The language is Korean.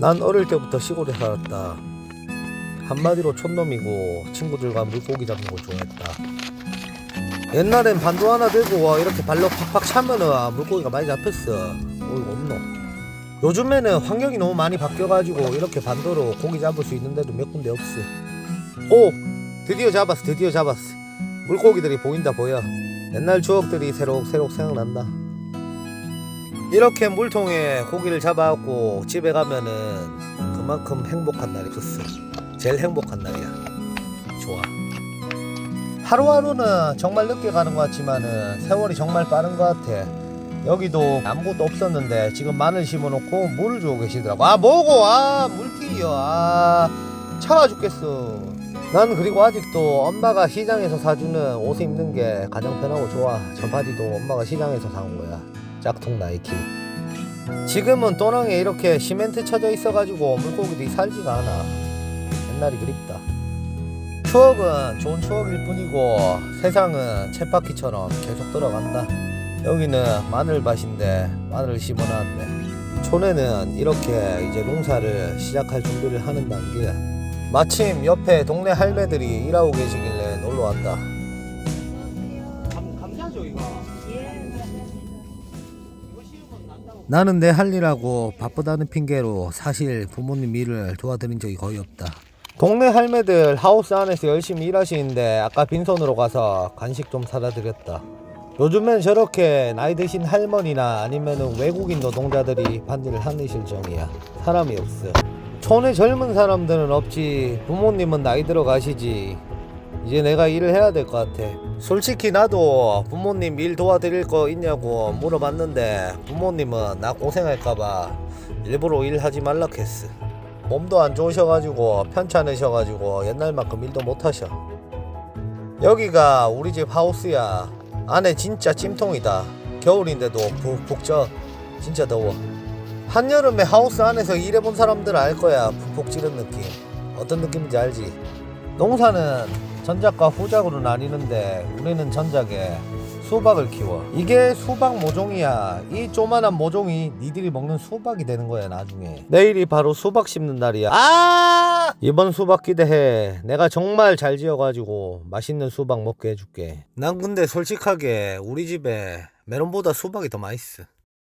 난 어릴 때부터 시골에 살았다. 한마디로 촌놈이고 친구들과 물고기 잡는 걸 좋아했다. 옛날엔 반도 하나 들고 와 이렇게 발로 팍팍 차면은 아, 물고기가 많이 잡혔어. 어이가 없노. 요즘에는 환경이 너무 많이 바뀌어가지고 이렇게 반도로 고기 잡을 수 있는 데도 몇 군데 없어. 오! 드디어 잡았어, 드디어 잡았어. 물고기들이 보인다 보여. 옛날 추억들이 새록새록 생각난다. 이렇게 물통에 고기를 잡아갖고 집에 가면은 그만큼 행복한 날이 있었어. 제일 행복한 날이야. 좋아. 하루하루는 정말 늦게 가는 것 같지만은 세월이 정말 빠른 것 같아. 여기도 아무것도 없었는데 지금 마늘 심어놓고 물을 주고 계시더라고. 아 뭐고? 아 물티요. 아 차가 죽겠어. 난 그리고 아직도 엄마가 시장에서 사주는 옷 입는 게 가장 편하고 좋아. 저 바지도 엄마가 시장에서 사온 거야. 짝퉁 나이키. 지금은 또랑에 이렇게 시멘트 쳐져 있어가지고 물고기들이 살지가 않아. 옛날이 그립다. 추억은 좋은 추억일 뿐이고 세상은 쳇바퀴처럼 계속 들어간다. 여기는 마늘밭인데 마늘을 심어놨네. 촌에는 이렇게 이제 농사를 시작할 준비를 하는 단계야. 마침 옆에 동네 할매들이 일하고 계시길래 놀러 왔다. 나는 내 할 일하고 바쁘다는 핑계로 사실 부모님 일을 도와드린 적이 거의 없다. 동네 할매들 하우스 안에서 열심히 일하시는데 아까 빈손으로 가서 간식 좀 사다 드렸다. 요즘엔 저렇게 나이 드신 할머니나 아니면은 외국인 노동자들이 반일을 하는 실정이야. 사람이 없어. 촌에 젊은 사람들은 없지. 부모님은 나이 들어 가시지. 이제 내가 일을 해야 될 것 같아. 솔직히 나도 부모님 일 도와드릴 거 있냐고 물어봤는데 부모님은 나 고생할까봐 일부러 일하지 말라 했어. 몸도 안 좋으셔가지고 편찮으셔가지고 옛날만큼 일도 못 하셔. 여기가 우리 집 하우스야. 안에 진짜 찜통이다. 겨울인데도 푹푹 쪄. 진짜 더워. 한여름에 하우스 안에서 일해본 사람들 알 거야. 푹푹 찌는 느낌. 어떤 느낌인지 알지? 농사는 전작과 후작으로 나뉘는데 우리는 전작에 수박을 키워. 이게 수박 모종이야. 이 조만한 모종이 니들이 먹는 수박이 되는 거야 나중에. 내일이 바로 수박 심는 날이야. 아! 이번 수박 기대해. 내가 정말 잘 지어가지고 맛있는 수박 먹게 해줄게. 난 근데 솔직하게 우리 집에 메론보다 수박이 더 맛있어.